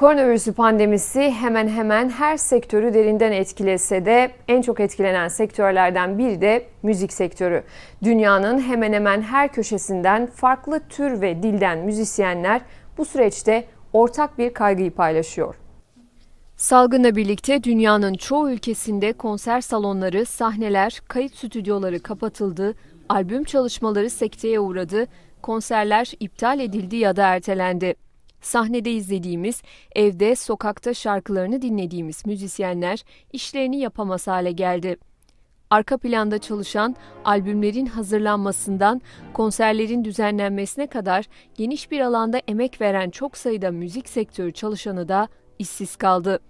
Koronavirüsü pandemisi hemen hemen her sektörü derinden etkilese de en çok etkilenen sektörlerden biri de müzik sektörü. Dünyanın hemen hemen her köşesinden farklı tür ve dilden müzisyenler bu süreçte ortak bir kaygıyı paylaşıyor. Salgınla birlikte dünyanın çoğu ülkesinde konser salonları, sahneler, kayıt stüdyoları kapatıldı, albüm çalışmaları sekteye uğradı, konserler iptal edildi ya da ertelendi. Sahnede izlediğimiz, evde, sokakta şarkılarını dinlediğimiz müzisyenler işlerini yapamaz hale geldi. Arka planda çalışan, albümlerin hazırlanmasından konserlerin düzenlenmesine kadar geniş bir alanda emek veren çok sayıda müzik sektörü çalışanı da işsiz kaldı.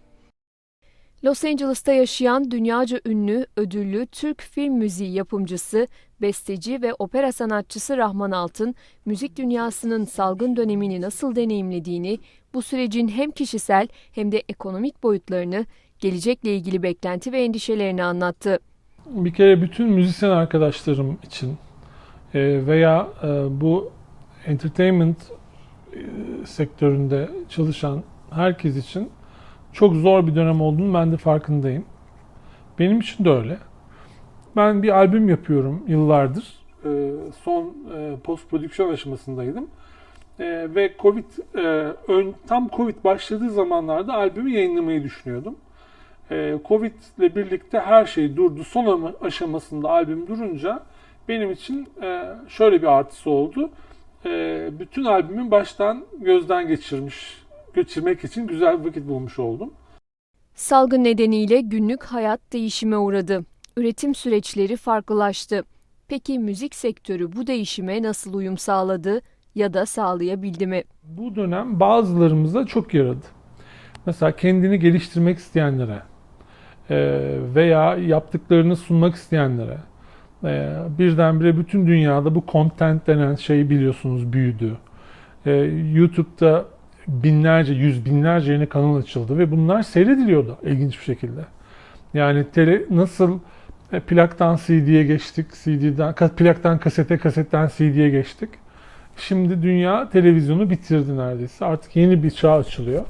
Los Angeles'ta yaşayan dünyaca ünlü, ödüllü Türk film müziği yapımcısı, besteci ve opera sanatçısı Rahman Altın, müzik dünyasının salgın dönemini nasıl deneyimlediğini, bu sürecin hem kişisel hem de ekonomik boyutlarını, gelecekle ilgili beklenti ve endişelerini anlattı. Bir kere bütün müzisyen arkadaşlarım için e, veya e, bu entertainment e, sektöründe çalışan herkes için çok zor bir dönem olduğunu ben de farkındayım. Benim için de öyle. Ben bir albüm yapıyorum yıllardır. E, Son post prodüksiyon aşamasındaydım. E, Ve Covid e, tam Covid başladığı zamanlarda albümü yayınlamayı düşünüyordum. E, Covid ile birlikte her şey durdu. Son ama- aşamasında albüm durunca benim için e, şöyle bir artısı oldu. E, Bütün albümün baştan gözden geçirmiş, geçirmek için güzel bir vakit bulmuş oldum. Salgın nedeniyle günlük hayat değişime uğradı. Üretim süreçleri farklılaştı. Peki müzik sektörü bu değişime nasıl uyum sağladı ya da sağlayabildi mi? Bu dönem bazılarımıza çok yaradı. Mesela kendini geliştirmek isteyenlere e, veya yaptıklarını sunmak isteyenlere e, birdenbire bütün dünyada bu content denen şey biliyorsunuz büyüdü. E, YouTube'da binlerce, yüz binlerce yeni kanal açıldı ve bunlar seyrediliyordu ilginç bir şekilde. Yani tele, nasıl e, plaktan CD'ye geçtik, CD'den plaktan kasete, kasetten CD'ye geçtik. Şimdi dünya televizyonu bitirdi neredeyse. Artık yeni bir çağ açılıyor.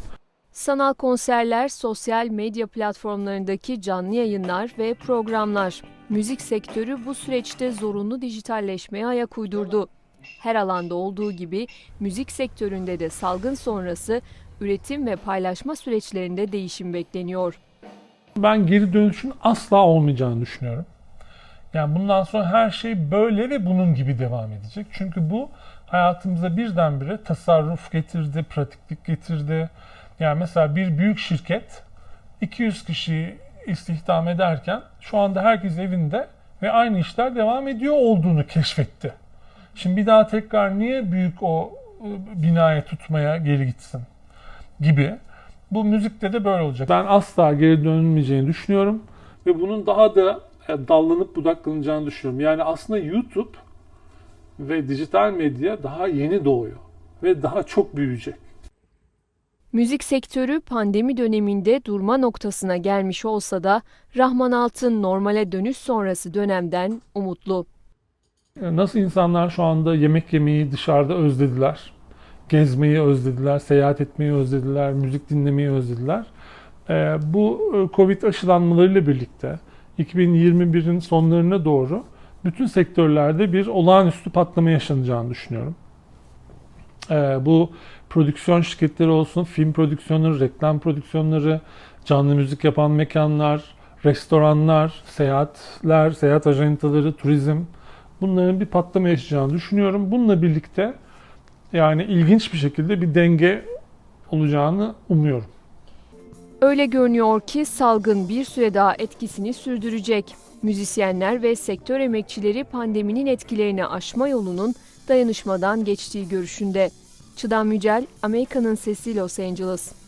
Sanal konserler, sosyal medya platformlarındaki canlı yayınlar ve programlar. Müzik sektörü bu süreçte zorunlu dijitalleşmeye ayak uydurdu. Her alanda olduğu gibi müzik sektöründe de salgın sonrası üretim ve paylaşma süreçlerinde değişim bekleniyor. Ben geri dönüşün asla olmayacağını düşünüyorum. Yani bundan sonra her şey böyle ve bunun gibi devam edecek. Çünkü bu hayatımıza birdenbire tasarruf getirdi, pratiklik getirdi. Yani mesela bir büyük şirket 200 kişiyi istihdam ederken şu anda herkes evinde ve aynı işler devam ediyor olduğunu keşfetti. Şimdi bir daha tekrar niye büyük o e, binayı tutmaya geri gitsin gibi. Bu müzikte de böyle olacak. Ben asla geri dönülmeyeceğini düşünüyorum ve bunun daha da e, dallanıp budaklanacağını düşünüyorum. Yani aslında YouTube ve dijital medya daha yeni doğuyor ve daha çok büyüyecek. Müzik sektörü pandemi döneminde durma noktasına gelmiş olsa da Rahman Altın normale dönüş sonrası dönemden umutlu. Nasıl insanlar şu anda yemek yemeyi dışarıda özlediler, gezmeyi özlediler, seyahat etmeyi özlediler, müzik dinlemeyi özlediler. E, Bu e, Covid aşılanmalarıyla birlikte 2021'in sonlarına doğru bütün sektörlerde bir olağanüstü patlama yaşanacağını düşünüyorum. E, Bu prodüksiyon şirketleri olsun, film prodüksiyonları, reklam prodüksiyonları, canlı müzik yapan mekanlar, restoranlar, seyahatler, seyahat ajantaları, turizm bunların bir patlama yaşayacağını düşünüyorum. Bununla birlikte yani ilginç bir şekilde bir denge olacağını umuyorum. Öyle görünüyor ki salgın bir süre daha etkisini sürdürecek. Müzisyenler ve sektör emekçileri pandeminin etkilerini aşma yolunun dayanışmadan geçtiği görüşünde. Çıdan Mücel, Amerika'nın Sesi Los Angeles.